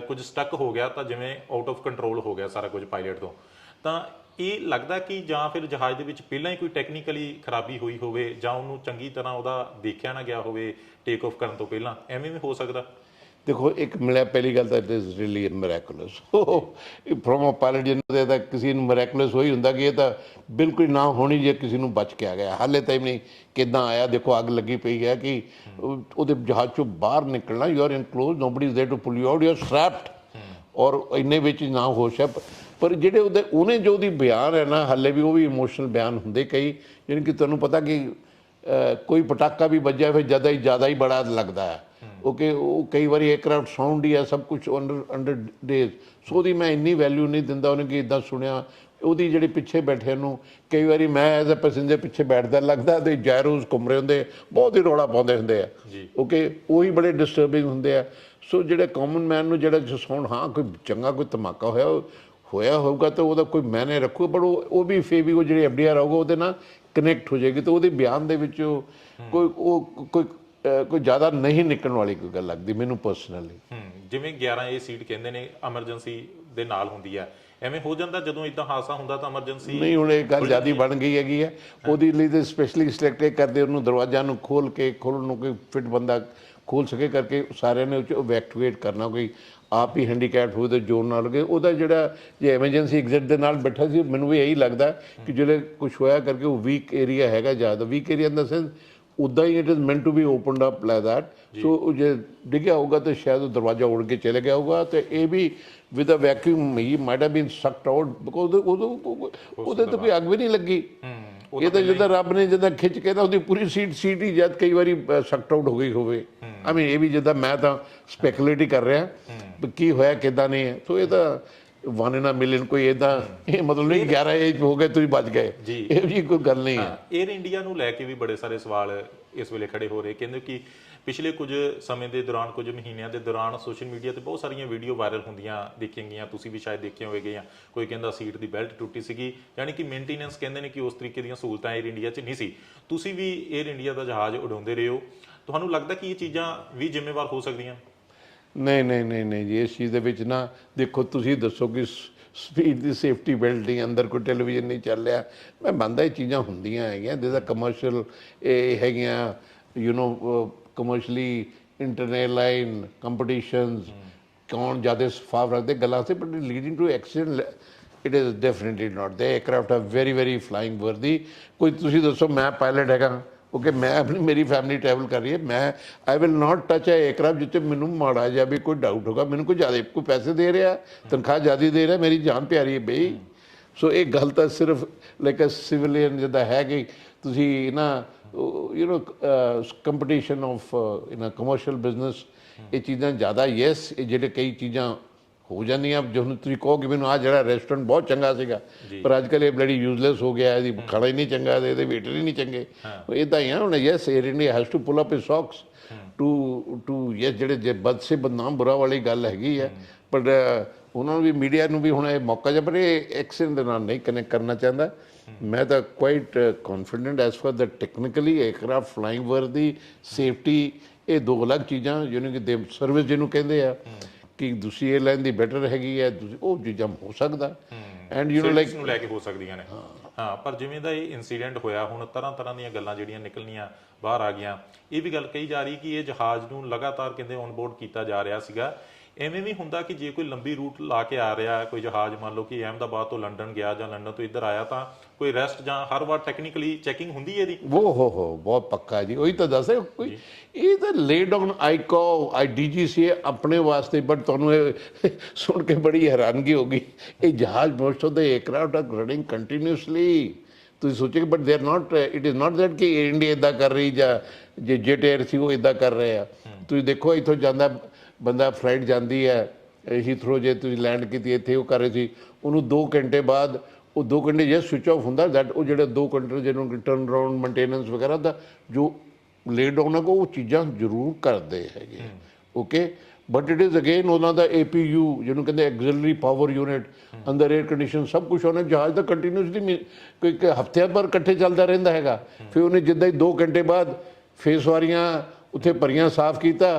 ਕੁਝ ਸਟਕ ਹੋ ਗਿਆ ਤਾਂ ਜਿਵੇਂ ਆਊਟ ਆਫ ਕੰਟਰੋਲ ਹੋ ਗਿਆ ਸਾਰਾ ਕੁਝ ਪਾਇਲਟ ਤੋਂ। ਤਾਂ ਇਹ ਲੱਗਦਾ ਕਿ ਜਾਂ ਫਿਰ ਜਹਾਜ਼ ਦੇ ਵਿੱਚ ਪਹਿਲਾਂ ਹੀ ਕੋਈ ਟੈਕਨੀਕਲੀ ਖਰਾਬੀ ਹੋਈ ਹੋਵੇ ਜਾਂ ਉਹਨੂੰ ਚੰਗੀ ਤਰ੍ਹਾਂ ਉਹਦਾ ਦੇਖਿਆ ਨਾ ਗਿਆ ਹੋਵੇ ਟੇਕ ਆਫ ਕਰਨ ਤੋਂ ਪਹਿਲਾਂ ਐਵੇਂ ਵੀ ਹੋ ਸਕਦਾ ਦੇਖੋ ਇੱਕ ਮਿਲਿਆ ਪਹਿਲੀ ਗੱਲ ਤਾਂ it is really miraculous from a pilot ਜਿਹਨੂੰ ਦੇ ਤਾਂ ਕਿਸੇ ਨੂੰ ਮੈਰਾਕੂਲਸ ਹੋਈ ਹੁੰਦਾ ਕਿ ਇਹ ਤਾਂ ਬਿਲਕੁਲ ਹੀ ਨਾ ਹੋਣੀ ਜੇ ਕਿਸੇ ਨੂੰ ਬਚ ਕੇ ਆ ਗਿਆ ਹਾਲੇ ਤਾਈਂ ਨਹੀਂ ਕਿਦਾਂ ਆਇਆ ਦੇਖੋ ਅੱਗ ਲੱਗੀ ਪਈ ਹੈ ਕਿ ਉਹ- ਉਹਦੇ ਜਹਾਜ਼ ਚੋਂ ਬਾਹਰ ਨਿਕਲਣਾ you are enclosed nobody is there to pull you out you are strapped ਔਰ ਇੰਨੇ ਵਿੱਚ ਨਾ ਹੋਸ਼ ਹੈ ਪ- ਪਰ ਜਿਹੜੇ ਉਹਦੇ ਉਹਨੇ ਜੋ ਉਹਦੀ ਬਿਆਨ ਹੈ ਨਾ ਹਾਲੇ ਵੀ ਉਹ ਵੀ ਇਮੋਸ਼ਨਲ ਬਿਆਨ ਹੁੰਦੇ ਕਈ ਜਿਹਨ ਕਿ ਤੁਹਾਨੂੰ ਪਤਾ ਕਿ ਕੋਈ ਪਟਾਕਾ ਵੀ ਵੱਜਿਆ ਫਿਰ ਜ਼ਿਆਦਾ ਹੀ ਜ਼ਿਆਦਾ ਹੀ ਬੜਾ ਲੱਗਦਾ ਹੈ। ਓਕੇ ਉਹ ਕਈ ਵਾਰੀ 에ਅਰਕ੍ਰਾਫਟ ਸਾਊਂਡ ਹੀ ਹੈ ਸਭ ਕੁਝ ਅੰਡਰ ਅੰਡਰ ਡੇਜ਼ ਸੋ ਉਹਦੀ ਮੈਂ ਇੰਨੀ ਵੈਲਿਊ ਨਹੀਂ ਦਿੰਦਾ ਉਹਨੇ ਕਿ ਇਦਾਂ ਸੁਣਿਆ। ਉਹਦੀ ਜਿਹੜੇ ਪਿੱਛੇ ਬੈਠੇ ਨੂੰ ਕਈ ਵਾਰੀ ਮੈਂ ਐਜ਼ ਅ ਪੈਸੇਂਜਰ ਪਿੱਛੇ ਬੈਠਦਾ ਲੱਗਦਾ ਤੇ ਜੈਰੋਜ਼ ਘੁੰਮ ਰਹੇ ਹੁੰਦੇ ਬਹੁਤ ਹੀ ਰੌਲਾ ਪਾਉਂਦੇ ਹੁੰਦੇ ਆ। ਓਕੇ ਉਹੀ ਬੜੇ ਡਿਸਟਰਬਿੰਗ ਹੁੰਦੇ ਆ। ਸੋ ਜਿਹੜੇ ਕਾਮਨ ਮੈਨ ਨੂੰ ਜਿਹੜਾ ਸਾਊਂਡ ਹਾਂ ਕੋਈ ਚੰਗਾ ਕੋਈ ਧਮਾਕਾ ਹੋਇਆ ਉਹ ਹੋਇਆ ਹੋਊਗਾ ਤਾਂ ਉਹਦਾ ਕੋਈ ਮੈਨੇ ਰੱਖੋ ਪਰ ਉਹ ਉਹ ਵੀ ਫੇ ਵੀ ਉਹ ਜਿਹੜੇ ਐਫਡੀਆਰ ਆਊਗਾ ਉਹਦੇ ਨਾਲ ਕਨੈਕਟ ਹੋ ਜਾਏਗੀ ਤਾਂ ਉਹਦੇ ਬਿਆਨ ਦੇ ਵਿੱਚ ਕੋਈ ਉਹ ਕੋਈ ਕੋਈ ਜ਼ਿਆਦਾ ਨਹੀਂ ਨਿਕਲਣ ਵਾਲੀ ਕੋਈ ਗੱਲ ਲੱਗਦੀ ਮੈਨੂੰ ਪਰਸਨਲੀ ਹੂੰ ਜਿਵੇਂ 11 ਇਹ ਸੀਟ ਕਹਿੰਦੇ ਨੇ ਐਮਰਜੈਂਸੀ ਦੇ ਨਾਲ ਹੁੰਦੀ ਆ ਐਵੇਂ ਹੋ ਜਾਂਦਾ ਜਦੋਂ ਇਦਾਂ ਹਾਦਸਾ ਹੁੰਦਾ ਤਾਂ ਐਮਰਜੈਂਸੀ ਨਹੀਂ ਹੁਣ ਇਹ ਗੱਲ ਜਿਆਦੀ ਬਣ ਗਈ ਹੈਗੀ ਹੈ। ਉਹਦੇ ਲਈ ਤੇ ਸਪੈਸ਼ਲੀ ਸਿਲੈਕਟ ਕਰਦੇ ਉਹਨੂੰ ਦਰਵਾਜ਼ਾ ਨੂੰ ਖੋਲ ਕੇ ਖੋਲ੍ਹਣ ਨੂੰ ਕੋਈ ਫਿਟ ਬੰਦਾ ਖੋਲ ਸਕੇ ਕਰਕੇ ਸਾਰਿਆਂ ਨੇ ਉਹ 'ਚ ਇਵੈਕੂਏਟ ਕਰਨਾ ਕੋਈ ਆਪ ਹੀ ਹੈਂਡੀਕੈਪਡ ਹੋਵੇ ਤੇ ਜੋਰ ਨਾਲ ਲਗੇ। ਉਹਦਾ ਜਿਹੜਾ ਜੇ ਐਮਰਜੈਂਸੀ ਐਗਜ਼ਿਟ ਦੇ ਨਾਲ ਬੈਠਾ ਸੀ ਮੈਨੂੰ ਵੀ ਇਹੀ ਲੱਗਦਾ ਕਿ ਜਿਹੜੇ ਕੁਝ ਹੋਇਆ ਕਰਕੇ ਉਹ ਵੀਕ ਏਰੀਆ ਹੈਗਾ ਜ਼ਿਆਦਾ। Weak area in the sense ਉਦਾਂ ਹੀ it is meant to be opened up like that so ਉਹ ਜੇ ਡਿੱਗਿਆ ਹੋਊਗਾ ਤਾਂ ਸ਼ਾਇਦ ਉਹ ਦਰਵਾਜ਼ਾ ਉੜ ਕੇ ਚਲੇ ਗਿਆ ਹੋਊਗਾ ਤੇ ਇਹ ਵੀ with a vacuum he might have been sucked out because ਉਹਦੇ ਉਹਦੇ ਤੇ ਕੋਈ ਅੱਗ ਵੀ ਨਹੀਂ ਲੱਗੀ। ਇਹ ਤਾਂ ਜਿੱਦਾਂ ਰੱਬ ਨੇ ਜਿੱਦਾਂ ਖਿੱਚ ਕੇ ਤਾਂ ਉਹਦੀ ਪੂਰੀ ਸੀਟ ਸੀਟ ਹੀ ਜਦ ਕਈ ਵਾਰੀ ਸਕਟ ਆਊਟ ਹੋ ਗਈ ਹੋਵੇ। ਆਈ ਮੀਨ ਇਹ ਵੀ ਜਿੱਦਾਂ ਮੈਂ ਤਾਂ ਸਪੈਕੂਲੇਟ ਹੀ ਕਰ ਰਿਹਾ ਕੀ ਹੋਇਆ ਕਿਦਾਂ ਨਹੀਂ ਸੋ ਇਹ ਤਾਂ ਵਨ ਇਨ ਅ ਮਿਲੀਅਨ ਕੋਈ ਇਦਾਂ ਇਹ ਮਤਲਬ ਨਹੀਂ 11 ਏਜ ਹੋ ਗਏ ਤੁਸੀਂ ਬਚ ਗਏ। ਇਹ ਜੀ ਕੋਈ ਗੱਲ ਨਹੀਂ ਹੈ। 에ਅਰ ਇੰਡੀਆ ਨੂੰ ਲੈ ਕੇ ਵੀ ਬੜੇ ਸਾਰੇ ਸਵਾਲ ਇਸ ਵੇਲੇ ਖੜੇ ਹੋ ਰਹੇ। ਕਹਿੰਦੇ ਕਿ ਪਿਛਲੇ ਕੁਝ ਸਮੇਂ ਦੇ ਦੌਰਾਨ, ਕੁਝ ਮਹੀਨਿਆਂ ਦੇ ਦੌਰਾਨ ਸੋਸ਼ਲ ਮੀਡੀਆ ਤੇ ਬਹੁਤ ਸਾਰੀਆਂ ਵੀਡੀਓ ਵਾਇਰਲ ਹੁੰਦੀਆਂ ਦੇਖੀਆਂ ਗਈਆਂ। ਤੁਸੀਂ ਵੀ ਸ਼ਾਇਦ ਦੇਖੀਆਂ ਹੋਵੇਗੀਆਂ ਕੋਈ ਕਹਿੰਦਾ ਸੀਟ ਦੀ ਬੈਲਟ ਟੁੱਟੀ ਸੀਗੀ, ਯਾਨੀ ਕਿ ਮੇਨਟੇਨੈਂਸ ਕਹਿੰਦੇ ਨੇ ਕਿ ਉਸ ਤਰੀਕੇ ਦੀਆਂ ਸਹੂਲਤਾਂ 에ਅਰ ਇੰਡੀਆ 'ਚ ਨਹੀਂ ਸੀ। ਤੁਸੀਂ ਵੀ 에ਅਰ ਇੰਡੀਆ ਦਾ ਜਹਾਜ਼ ਉਡਾਉਂਦੇ ਰਹੇ ਹੋ। ਤੁਹਾਨੂੰ ਲੱਗਦਾ ਕਿ ਇਹ ਚੀਜ਼ਾਂ ਵੀ ਜ਼ਿੰਮੇਵਾਰ ਹੋ ਸਕਦੀਆਂ? ਨਹੀਂ ਨਹੀਂ ਨਹੀਂ ਨਹੀਂ ਜੀ, ਇਸ ਚੀਜ਼ ਦੇ ਵਿੱਚ ਨਾ ਦੇਖੋ, ਤੁਸੀਂ ਦੱਸੋ ਕਿ ਸਪੀਡ ਦੀ ਸੇਫਟੀ ਬੈਲਟ ਨਹੀਂ, ਅੰਦਰ ਕੋਈ ਟੈਲੀਵਿਜ਼ਨ ਨਹੀਂ ਚੱਲ ਰਿਹਾ। ਮੈਂ ਮੰਨਦਾ ਇਹ ਚੀਜ਼ਾਂ ਹੁੰਦੀਆਂ ਹੈਗੀਆਂ ਜਿਹਦਾ ਕਮਰਸ਼ੀਅਲ ਇਹ ਹੈਗੀਆਂ you know commercially internet line competitions ਕੌਣ ਜ਼ਿਆਦਾ ਸਫਾਫ ਰੱਖਦੇ ਗੱਲਾਂ say but leading to accident it is definitely not the aircraft are very very flying worthy ਕੋਈ ਤੁਸੀਂ ਦੱਸੋ ਮੈਂ ਪਾਇਲਟ ਹੈਗਾ ਓਕੇ ਮੈਂ ਆਪਣੀ ਮੇਰੀ ਫੈਮਿਲੀ ਟਰੈਵਲ ਕਰ ਰਹੀ ਹੈ ਮੈਂ I will not touch a aircraft ਜਿੱਤੇ ਮੈਨੂੰ ਮਾੜਾ ਜਿਹਾ ਵੀ ਕੋਈ ਡਾਊਟ ਹੋਗਾ ਮੈਨੂੰ ਕੋਈ ਜ਼ਿਆਦਾ ਕੋਈ ਪੈਸੇ ਦੇ ਰਿਹਾ ਤਨਖਾਹ ਜ਼ਿਆਦਾ ਦੇ ਰਿਹਾ ਮੇਰੀ ਜਾਨ ਪਿਆਰੀ ਹੈ ਬਈ ਸੋ ਇਹ ਗੱਲ ਤਾਂ ਸਿਰਫ ਲਾਈਕ ਅ ਸਿਵਲੀਅਨ ਜਿੱਦਾਂ ਹੈ ਕਿ ਤੁਸੀਂ ਨਾ you know uh, competition competition of uh, in a ਇਹ ਚੀਜ਼ਾਂ ਜ਼ਿਆਦਾ ਯੈਸ ਇਹ ਜਿਹੜੇ ਕਈ ਚੀਜ਼ਾਂ ਹੋ ਜਾਂਦੀਆਂ ਜਦੋਂ ਤੁਸੀਂ ਕਹੋ ਕਿ ਮੈਨੂੰ ਆ ਜਿਹੜਾ ਰੈਸਟੋਰੈਂਟ ਬਹੁਤ ਚੰਗਾ ਸੀਗਾ ਪਰ ਅੱਜ ਕੱਲ ਇਹ ਬਲੜੀ ਯੂਜ਼ਲੈਸ ਹੋ ਗਿਆ ਇਹਦੀ ਖਾਣਾ ਹੀ ਨਹੀਂ ਚੰਗਾ ਤੇ ਇਹਦੇ ਵੇਟਰ ਹੀ ਨਹੀਂ ਚੰਗੇ। ਇਦਾਂ ਹੀ ਆ ਹੁਣ yes Air India has to pull up his socks to to yes ਜਿਹੜੇ ਜੇ ਬਦਸੇ ਬਦਨਾਮ ਬੁਰਾ ਵਾਲੀ ਗੱਲ ਹੈਗੀ ਹੈ। ਪਰ ਉਹਨਾਂ ਨੂੰ ਵੀ ਮੀਡੀਆ ਨੂੰ ਵੀ ਹੁਣ ਇਹ ਮੌਕਾ ਜਬਰੇ ਐਕਸ ਦੇ ਨਾਲ ਨਹੀਂ ਕਨੈਕਟ ਕਰਨਾ ਚਾਹੁੰਦਾ। ਮੈਂ ਤਾਂ quite confident as far that technically aircraft flying worthy safety ਇਹ ਦੋ ਅਲੱਗ ਚੀਜ਼ਾਂ ਜਿਹਨੂੰ ਕਿ ਦੇ ਸਰਵਿਸ ਜਿਹਨੂੰ ਕਹਿੰਦੇ ਆ ਕਿ ਦੂਸਰੀ 에ਅਰਲਾਈਨ ਦੀ ਬੈਟਰ ਹੈਗੀ ਹੈ ਉਹ ਚੀਜ਼ਾਂ ਹੋ ਸਕਦਾ। ਐਂਡ ਯੂ نو ਲਾਈਕ ਨੂੰ ਲੈ ਕੇ ਹੋ ਸਕਦੀਆਂ ਨੇ। ਹਾਂ ਪਰ ਜਿਵੇਂ ਦਾ ਇਹ ਇਨਸੀਡੈਂਟ ਹੋਇਆ ਹੁਣ ਤਰ੍ਹਾਂ ਤਰ੍ਹਾਂ ਦੀਆਂ ਗੱਲਾਂ ਜਿਹੜੀਆਂ ਨਿਕਲਣੀਆਂ ਬਾਹਰ ਆ ਗਈਆਂ ਇਹ ਵੀ ਗੱਲ ਕਹੀ ਜਾ ਰਹੀ ਕਿ ਇਹ ਜਹਾਜ਼ ਨੂੰ ਲਗਾਤਾਰ ਕਹਿੰਦੇ ਔਨ ਕੀਤਾ ਜਾ ਰਿਹਾ ਸੀਗਾ। ਐਵੇਂ ਵੀ ਹੁੰਦਾ ਕਿ ਜੇ ਕੋਈ ਲੰਬੀ ਰੂਟ ਲਾ ਕੇ ਆ ਰਿਹਾ ਕੋਈ ਜਹਾਜ਼ ਮੰਨ ਲਓ ਕਿ ਅਹਿਮਦਾਬਾਦ ਤੋਂ ਲੰਡਨ ਗਿਆ ਜਾਂ ਲੰਡਨ ਤੋਂ ਇੱਧਰ ਆਇਆ ਤਾਂ ਕੋਈ ਰੈਸਟ ਜਾਂ ਹਰ ਵਾਰ ਟੈਕਨੀਕਲੀ ਚੈਕਿੰਗ ਹੁੰਦੀ ਹੈ ਇਹਦੀ? ਉਹ ਹੋ ਹੋ ਬਹੁਤ ਪੱਕਾ ਜੀ। ਉਹੀ ਤਾਂ ਦੱਸੇ ਕੋਈ ਇਹ ਤਾਂ ਲੇ ਡਾਊਨ ਆਈ ਕੋ ਆਈ ਡੀਜੀਸੀ ਆਪਣੇ ਵਾਸਤੇ ਬਟ ਤੁਹਾਨੂੰ ਇਹ ਸੁਣ ਕੇ ਬੜੀ ਹੈਰਾਨਗੀ ਹੋਗੀ ਇਹ ਜਹਾਜ਼ most of the aircraft are running continuously ਤੁਸੀਂ ਸੋਚੇ but they are not it is not that ਕਿ ਇੰਡੀਆ ਇਦਾਂ ਕਰ ਰਹੀ ਜਾਂ ਜੇ ਜੈਟ 에ਅਰ ਸੀ ਉਹ ਇਦਾਂ ਕਰ ਰਹੇ ਆ। ਤੁਸੀਂ ਦੇਖੋ ਇੱਥੋਂ ਜਾਂਦਾ ਬੰਦਾ ਫਲਾਈਟ ਜਾਂਦੀ ਹੈ ਹੀਥਰੋ ਜੇ ਤੁਸੀਂ ਲੈਂਡ ਕੀਤੀ, ਇੱਥੇ ਉਹ ਕਰ ਰਹੇ ਸੀ। ਉਹਨੂੰ 2 ਘੰਟੇ ਬਾਅਦ, ਉਹ 2 ਘੰਟੇ ਜੇ ਸਵਿਚ ਆਫ ਹੁੰਦਾ ਦੈਟ ਉਹ ਜਿਹੜਾ 2 ਘੰਟੇ ਜਿਹਨੂੰ ਟਰਨ ਅਰਾਊਂਡ ਮੇਨਟੇਨੈਂਸ ਵਗੈਰਾ ਦਾ ਜੋ ਲੇ ਆਉਣਾ ਕੋ ਉਹ ਚੀਜ਼ਾਂ ਜ਼ਰੂਰ ਕਰਦੇ ਹੈਗੇ। Okay but it is again ਉਹਨਾਂ ਦਾ APU ਜਿਹਨੂੰ ਕਹਿੰਦੇ ਐਗਜ਼ਿਲਰੀ ਪਾਵਰ ਯੂਨਿਟ ਅੰਦਰ 에ਅਰ ਕੰਡੀਸ਼ਨ ਸਭ ਕੁਝ ਉਹਨੇ ਜਹਾਜ਼ ਦਾ ਕੰਟੀਨਿਊਸਲੀ ਕੋਈ ਹਫ਼ਤਿਆਂ ਪਰ ਇਕੱਠੇ ਚੱਲਦਾ ਰਹਿੰਦਾ ਹੈਗਾ। ਫਿਰ ਉਹਨੇ ਜਿੱਦਾਂ ਹੀ 2 ਘੰਟੇ ਬਾਅਦ ਫੇਸ ਵਾਰੀਆਂ ਉੱਥੇ ਭਰੀਆਂ ਸਾਫ਼ ਕੀਤਾ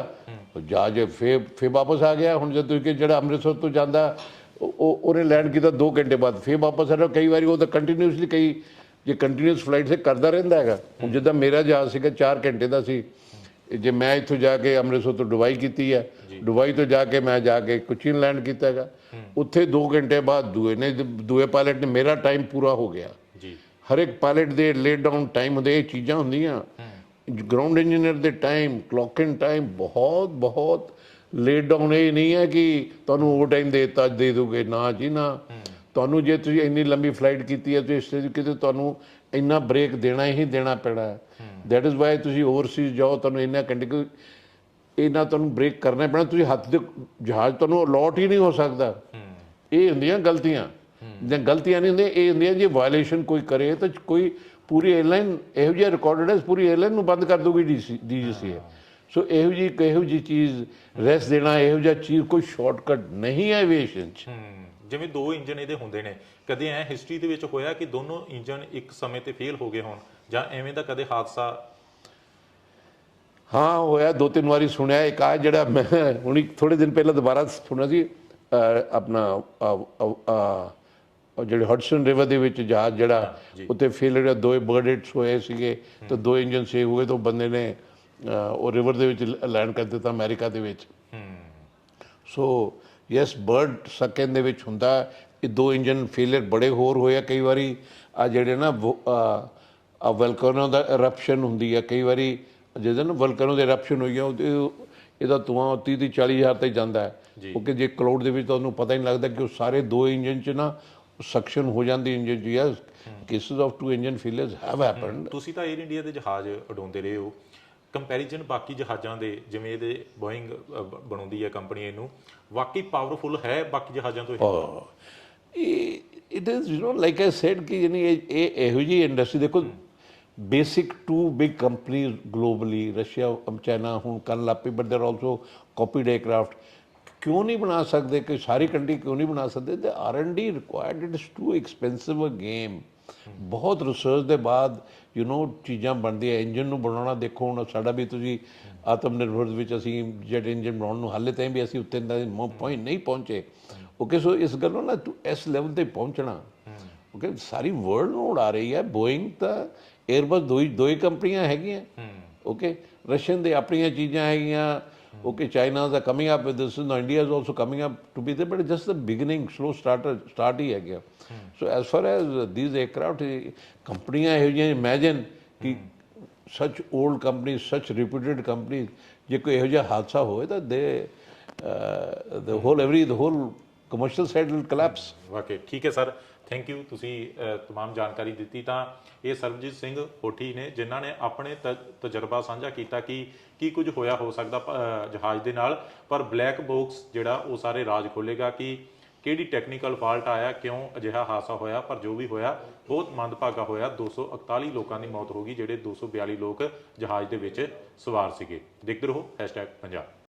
ਉਹ ਜਹਾਜ਼ ਫੇਰ ਫੇਰ ਵਾਪਸ ਆ ਗਿਆ ਹੁਣ ਜਦ ਤੁਸੀਂ ਕਿ ਜਿਹੜਾ ਅੰਮ੍ਰਿਤਸਰ ਤੋਂ ਜਾਂਦਾ ਉਹ ਉਹ- ਉਹਨੇ ਲੈਂਡ ਕੀਤਾ 2 ਘੰਟੇ ਬਾਅਦ ਫੇਰ ਵਾਪਸ ਆ ਰਿਹਾ ਕਈ ਵਾਰੀ ਉਹ ਤਾਂ ਕੰਟੀਨਿਊਸਲੀ ਕਈ ਜੇ ਕੰਟੀਨਿਊਸ ਫਲਾਈਟ ਸੇ ਕਰਦਾ ਰਹਿੰਦਾ ਹੈਗਾ ਹੁਣ ਜਿੱਦਾਂ ਮੇਰਾ ਜਹਾਜ਼ ਸੀਗਾ 4 ਘੰਟੇ ਦਾ ਸੀ ਜੇ ਮੈਂ ਇੱਥੋਂ ਜਾ ਕੇ ਅੰਮ੍ਰਿਤਸਰ ਤੋਂ ਦੁਬਈ ਕੀਤੀ ਹੈ ਦੁਬਈ ਤੋਂ ਜਾ ਕੇ ਮੈਂ ਜਾ ਕੇ ਕੋਚੀਨ ਲੈਂਡ ਕੀਤਾ ਹੈਗਾ ਉੱਥੇ 2 ਘੰਟੇ ਬਾਅਦ ਦੂਏ ਨੇ ਦੂਏ ਪਾਇਲਟ ਨੇ ਮੇਰਾ ਟਾਈਮ ਪੂਰਾ ਹੋ ਗਿਆ। ਜੀ। ਹਰ ਇੱਕ ਪਾਇਲਟ ਦੇ ਲੇ ਡਾਊਨ ਟਾਈਮ ਹੁੰਦੇ ਇਹ ਚੀਜ਼ਾਂ ਹੁੰਦੀਆਂ। ਗਰਾਊਂਡ ਇੰਜੀਨੀਅਰ ਦੇ ਟਾਈਮ ਕਲੌਕ ਇਨ ਟਾਈਮ ਬਹੁਤ ਬਹੁਤ ਲੇ ਡਾਊਨ ਇਹ ਨਹੀਂ ਹੈ ਕਿ ਤੁਹਾਨੂੰ ਉਹ ਟਾਈਮ ਦੇ ਦਿੱਤਾ ਦੇ ਦੋਗੇ। ਨਾ ਜੀ ਨਾ। ਤੁਹਾਨੂੰ ਜੇ ਤੁਸੀਂ ਇੰਨੀ ਲੰਬੀ ਫਲਾਈਟ ਕੀਤੀ ਹੈ ਤੇ ਇਸ ਤੇ ਕਿਤੇ ਤੁਹਾਨੂੰ ਇੰਨਾ ਬ੍ਰੇਕ ਦੇਣਾ ਹੀ ਦੇਣਾ ਪੈਣਾ ਹੈ। ਦੈਟ ਇਜ਼ ਵਾਈ ਤੁਸੀਂ ਓਵਰਸੀਜ਼ ਜਾਓ ਤੁਹਾਨੂੰ ਇੰਨਾ ਕੰਡੀਕ ਇਹਨਾਂ ਤੁਹਾਨੂੰ ਬ੍ਰੇਕ ਕਰਨਾ ਪੈਣਾ। ਤੁਸੀਂ ਹੱਥ ਦੇ ਜਹਾਜ਼ ਤੁਹਾਨੂੰ ਅਲਾਟ ਹੀ ਨਹੀਂ ਹੋ ਸਕਦਾ। ਇਹ ਹੁੰਦੀਆਂ ਗਲਤੀਆਂ। ਜੇ ਗਲਤੀਆਂ ਨਹੀਂ ਹੁੰਦੀਆਂ ਇਹ ਹੁੰਦੀਆਂ ਜੇ ਵਾਇਲੇਸ਼ਨ ਕੋਈ ਕਰੇ ਤਾਂ ਕੋਈ ਪੂਰੀ 에ਅਰਲਾਈਨ ਇਹੋ ਜਿਹਾ ਰਿਕਾਰਡਡ ਹੈ ਪੂਰੀ 에ਅਰਲਾਈਨ ਨੂੰ ਬੰਦ ਕਰ ਦੋਗੀ ਡੀਜੀਸੀ ਸੋ ਇਹੋ ਜੀ ਇਹੋ ਜੀ ਚੀਜ਼ ਰੈਸ ਦੇਣਾ ਇਹੋ ਜਿਹਾ ਚੀਜ਼ ਕੋਈ ਸ਼ਾਰਟਕਟ ਨਹੀਂ ਹੈ ਐਵੀਏਸ਼ਨ ਚ ਜਿਵੇਂ ਦੋ ਇੰਜਨ ਇਹਦੇ ਹੁੰਦੇ ਨੇ ਕਦੇ ਐ ਹਿਸਟਰੀ ਦੇ ਵਿੱਚ ਹੋਇਆ ਕਿ ਦੋਨੋਂ ਇੰਜਨ ਇੱਕ ਸਮੇਂ ਤੇ ਫੇਲ ਹੋ ਗਏ ਹੋਣ ਜਾਂ ਐਵੇਂ ਦਾ ਕਦੇ ਹਾਦਸਾ? ਹਾਂ ਹੋਇਆ ਦੋ ਤਿੰਨ ਵਾਰੀ ਸੁਣਿਆ ਇੱਕ ਆ ਜਿਹੜਾ ਮੈਂ ਹੁਣੀ ਥੋੜੇ ਦਿਨ ਪਹਿਲਾਂ ਦੁਬਾਰਾ ਸੁਣਿਆ ਸੀ ਆਪਣਾ ਜਿਹੜੇ ਹਡਸਨ ਰਿਵਰ ਦੇ ਵਿੱਚ ਜਹਾਜ਼ ਜਿਹੜਾ ਉੱਤੇ ਫੇਲਰ ਦੋਏ ਬਰਡਸ ਹੋਏ ਸੀਗੇ ਤੇ ਦੋ ਇੰਜਨ ਸੇ ਹੋਏ ਤਾਂ ਬੰਦੇ ਨੇ ਉਹ ਰਿਵਰ ਦੇ ਵਿੱਚ ਲੈਂਡ ਕਰ ਦਿੱਤਾ ਅਮਰੀਕਾ ਦੇ ਵਿੱਚ। ਸੋ ਯੈਸ ਬਰਡ ਸੈਕਿੰਡ ਦੇ ਵਿੱਚ ਹੁੰਦਾ। ਇਹ ਦੋ ਇੰਜਨ ਫੇਲਿਅਰ ਬੜੇ ਹੋਰ ਹੋਏ ਆ ਕਈ ਵਾਰੀ। ਆ ਜਿਹੜੇ ਨਾ ਆ ਵਲਕਨੋ ਦਾ eruption ਹੁੰਦੀ ਹੈ ਕਈ ਵਾਰੀ ਜਦੋਂ ਨਾ ਵਲਕਨੋ ਦੇ eruption ਹੋਈ ਆ ਇਹਦਾ ਧੂਆਂ 30 ਦੀ 40 ਹਜ਼ਾਰ ਤੱਕ ਜਾਂਦਾ। ਹੈ ਕਿਉਂਕਿ ਜੇ ਕਲਾਉਡ ਦੇ ਵਿੱਚ ਤੁਹਾਨੂੰ ਪਤਾ ਹੀ ਨਹੀਂ ਲੱਗਦਾ ਕਿ ਉਹ ਸਾਰੇ ਦੋ ਇੰਜਨ ਚ ਨਾ ਸਕਸ਼ਨ ਹੋ ਜਾਂਦੀ engine yes cases of two engine failures have happened ਤੁਸੀਂ ਤਾਂ 에ਅਰ ਇੰਡੀਆ ਦੇ ਜਹਾਜ਼ ਉਡਾਉਂਦੇ ਰਹੇ ਹੋ। ਕੰਪੈਰੀਜ਼ਨ ਬਾਕੀ ਜਹਾਜ਼ਾਂ ਦੇ ਜਿਵੇਂ ਇਹਦੇ ਬੋਇੰਗ ਬਣਾਉਂਦੀ ਹੈ ਕੰਪਨੀ ਇਹਨੂੰ ਵਾਕਈ ਪਾਵਰਫੁਲ ਹੈ ਬਾਕੀ ਜਹਾਜ਼ਾਂ ਤੋਂ ਇਹ? It is you know like I said ਕਿ ਯਾਨੀ ਇਹ ਇਹੋ ਜੀ ਇੰਡਸਟਰੀ ਦੇਖੋ basic two big companies globally Russia China ਹੁਣ ਕਰਨ ਲੱਪੀ but they are also copied aircraft ਕਿਉਂ ਨਹੀਂ ਬਣਾ ਸਕਦੇ? ਕਿ ਸਾਰੀ ਕੰਟਰੀ ਕਿਉਂ ਨਹੀਂ ਬਣਾ ਸਕਦੇ? ਤੇ R and D required it too expensive a game ਬਹੁਤ ਰਿਸਰਚ ਦੇ ਬਾਅਦ ਯੂ نو ਚੀਜ਼ਾਂ ਬਣਦੀਆਂ ਇੰਜਨ ਨੂੰ ਬਣਾਉਣਾ ਦੇਖੋ ਹੁਣ ਸਾਡਾ ਵੀ ਤੁਸੀਂ ਆਤਮ ਨਿਰਭਰ ਵਿੱਚ ਅਸੀਂ ਜੈਟ ਇੰਜਨ ਬਣਾਉਣ ਨੂੰ ਹਾਲੇ ਤਾਈਂ ਵੀ ਅਸੀਂ ਉੱਤੇ ਦਾ ਪੁਆਇੰਟ ਨਹੀਂ ਪਹੁੰਚੇ। ਓਕੇ ਸੋ ਇਸ ਗੱਲੋਂ ਨਾ ਤੂੰ ਇਸ ਲੈਵਲ ਤੇ ਪਹੁੰਚਣਾ। ਓਕੇ ਸਾਰੀ ਵਰਲਡ ਨੂੰ ਉਡਾ ਰਹੀ ਹੈ। ਬੋਇੰਗ ਤਾਂ 에ਅਰਬਸ ਦੋ ਹੀ ਦੋ ਹੀ ਕੰਪਨੀਆਂ ਹੈਗੀਆਂ। ਓਕੇ ਰਸ਼ੀਅਨ ਦੇ ਆਪਣੀਆਂ ਚੀਜ਼ਾਂ ਹੈਗੀਆਂ। ਓਕੇ ਚਾਈਨਾ ਦਾ ਕਮਿੰਗ ਅਪ ਵਿਦ ਦਿਸ ਨਾ India is also coming up to be the but just the beginning slow starter start ਹੀ ਹੈਗਾ so as far as these aircraft ਕੰਪਨੀਆਂ ਇਹੋ ਜਿਹੀਆਂ ਇਮੇਜਿਨ ਕਿ such old company such reputed company ਜੇ ਕੋਈ ਇਹੋ ਜਿਹਾ ਹਾਦਸਾ ਹੋਵੇ ਤਾਂ ਦੇ the whole every, the whole commercial side will collapse. ਵਾਕਈ ਠੀਕ ਹੈ ਸਰ ਥੈਂਕ ਯੂ ਤੁਸੀਂ ਅ, तमाम ਜਾਣਕਾਰੀ ਦਿੱਤੀ ਤਾਂ ਇਹ ਸਰਬਜੀਤ ਸਿੰਘ ਹੋਠੀ ਨੇ ਜਿਨ੍ਹਾਂ ਨੇ ਆਪਣੇ ਤ- ਤਜਰਬਾ ਸਾਂਝਾ ਕੀਤਾ ਕਿ ਕੀ ਕੁਝ ਹੋਇਆ ਹੋ ਸਕਦਾ ਪ- ਅ, ਜਹਾਜ਼ ਦੇ ਨਾਲ ਪਰ ਬਲੈਕ ਬਾਕਸ ਜਿਹੜਾ ਉਹ ਸਾਰੇ ਰਾਜ ਖੋਲੇਗਾ ਕਿ ਕਿਹੜੀ ਟੈਕਨੀਕਲ ਫਾਲਟ ਆਇਆ ਕਿਉਂ ਅਜਿਹਾ ਹਾਦਸਾ ਹੋਇਆ ਪਰ ਜੋ ਵੀ ਹੋਇਆ ਬਹੁਤ ਮੰਦਭਾਗਾ ਹੋਇਆ 241 ਲੋਕਾਂ ਦੀ ਮੌਤ ਹੋ ਗਈ ਜਿਹੜੇ 242 ਲੋਕ ਜਹਾਜ਼ ਦੇ ਵਿੱਚ ਸਵਾਰ ਸੀਗੇ ਦੇਖਦੇ ਰਹੋ #ਪੰਜਾਬ